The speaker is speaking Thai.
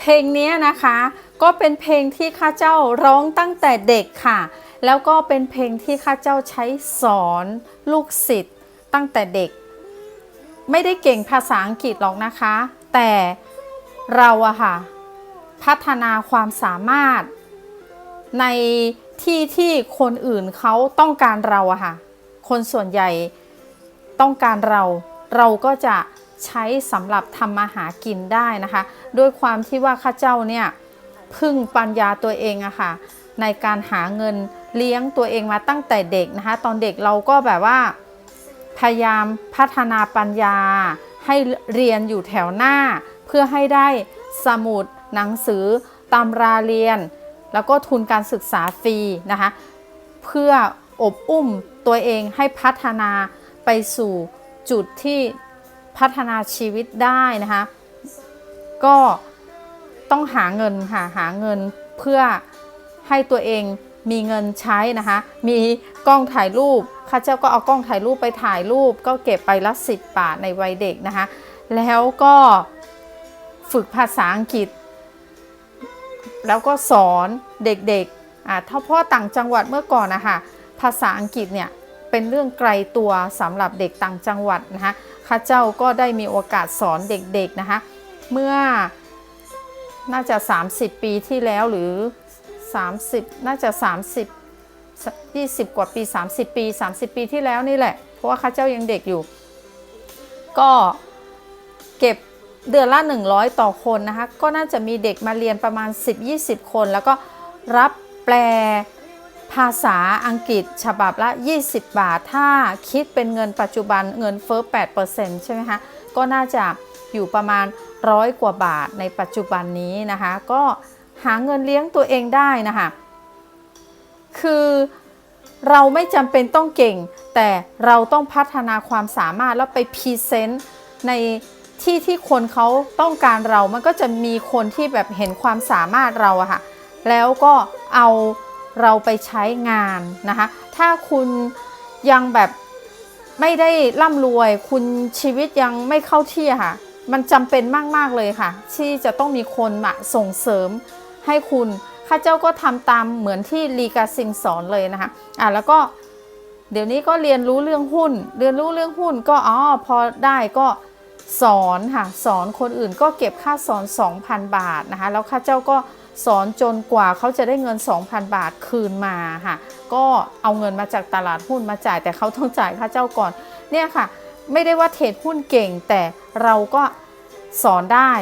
เพลงนี้นะคะ ก็เป็นเพลงที่ข้าเจ้าร้องตั้งแต่เด็กค่ะ แล้วก็เป็นเพลงที่ข้าเจ้าใช้สอนลูกศิษย์ตั้งแต่เด็ก ไม่ได้เก่งภาษาอังกฤษหรอกนะคะ แต่เราอะค่ะ พัฒนาความสามารถ ในที่ที่คนอื่นเขาต้องการเราอะค่ะ คนส่วนใหญ่ต้องการเรา เราก็จะ ใช้สำหรับทำมาหากินได้นะคะ ด้วยความที่ว่าข้าเจ้าเนี่ยพึ่งปัญญาตัวเองอะค่ะในการหาเงินเลี้ยงตัวเองมาตั้งแต่เด็กนะคะ ตอนเด็กเราก็แบบว่าพยายามพัฒนาปัญญา ให้เรียนอยู่แถวหน้า เพื่อให้ได้สมุดหนังสือตำราเรียน แล้วก็ทุนการศึกษาฟรีนะคะ เพื่ออบอุ้มตัวเองให้พัฒนาไปสู่จุดที่ พัฒนาชีวิตได้นะคะ ก็ต้องหาเงินค่ะหาเงินเพื่อให้ตัวเองมีเงินใช้นะคะ มีกล้องถ่ายรูปข้าเจ้าก็เอากล้องถ่ายรูปไปถ่ายรูป ก็เก็บไปละสิบบาทในวัยเด็กนะคะ แล้วก็ฝึกภาษาอังกฤษ แล้วก็สอนเด็กๆอ่าถ้าพ่อต่างจังหวัดเมื่อก่อนนะคะภาษาอังกฤษเนี่ย เป็นเรื่องไกลตัวสำหรับเด็กต่างจังหวัดนะคะข้าเจ้าก็ได้มีโอกาสสอนเด็กๆนะคะ เมื่อน่าจะ 30 ปีที่แล้วหรือ 30 น่าจะ 30 20 กว่าปี 30 ปี 30 ปีที่แล้วนี่แหละ เพราะว่าข้าเจ้ายังเด็กอยู่ ก็เก็บเดือนละ 100 ต่อคนนะคะ ก็น่าจะมีเด็กมาเรียนประมาณ 10-20 คน แล้วก็รับแปล ภาษาอังกฤษฉบับละ 20 บาท ถ้าคิดเป็นเงินปัจจุบันเงินเฟ้อ 8%ใช่ไหมคะ ก็น่าจะอยู่ประมาณร้อยกว่าบาทในปัจจุบันนี้นะคะ ก็หาเงินเลี้ยงตัวเองได้นะคะ คือเราไม่จำเป็นต้องเก่ง แต่เราต้องพัฒนาความสามารถแล้วไปพรีเซนต์ในที่ที่คนเขาต้องการเรา มันก็จะมีคนที่แบบเห็นความสามารถเราอะค่ะ แล้วก็เอา เราไปใช้งานนะคะ ถ้าคุณยังแบบไม่ได้ร่ำรวย คุณชีวิตยังไม่เข้าที่ค่ะ มันจำเป็นมาก ๆ เลยค่ะ ที่จะต้องมีคนมาส่งเสริมให้คุณข้าเจ้าก็ทำตามเหมือนที่ลีกาซิงสอนเลยนะคะอะแล้วก็เดี๋ยวนี้ก็เรียนรู้เรื่องหุ้น เรียนรู้เรื่องหุ้นก็อ๋อพอได้ก็สอนค่ะ สอนคนอื่นก็เก็บค่าสอน 2,000 บาทนะคะ แล้วข้าเจ้าก็ สอนจนกว่าเขาจะได้เงิน 2,000 บาทคืนมาค่ะ ก็เอาเงินมาจากตลาดหุ้นมาจ่ายแต่เขาต้องจ่ายค่าเจ้าก่อนเนี่ยค่ะ ไม่ได้ว่าเทรดหุ้นเก่งแต่เราก็สอนได้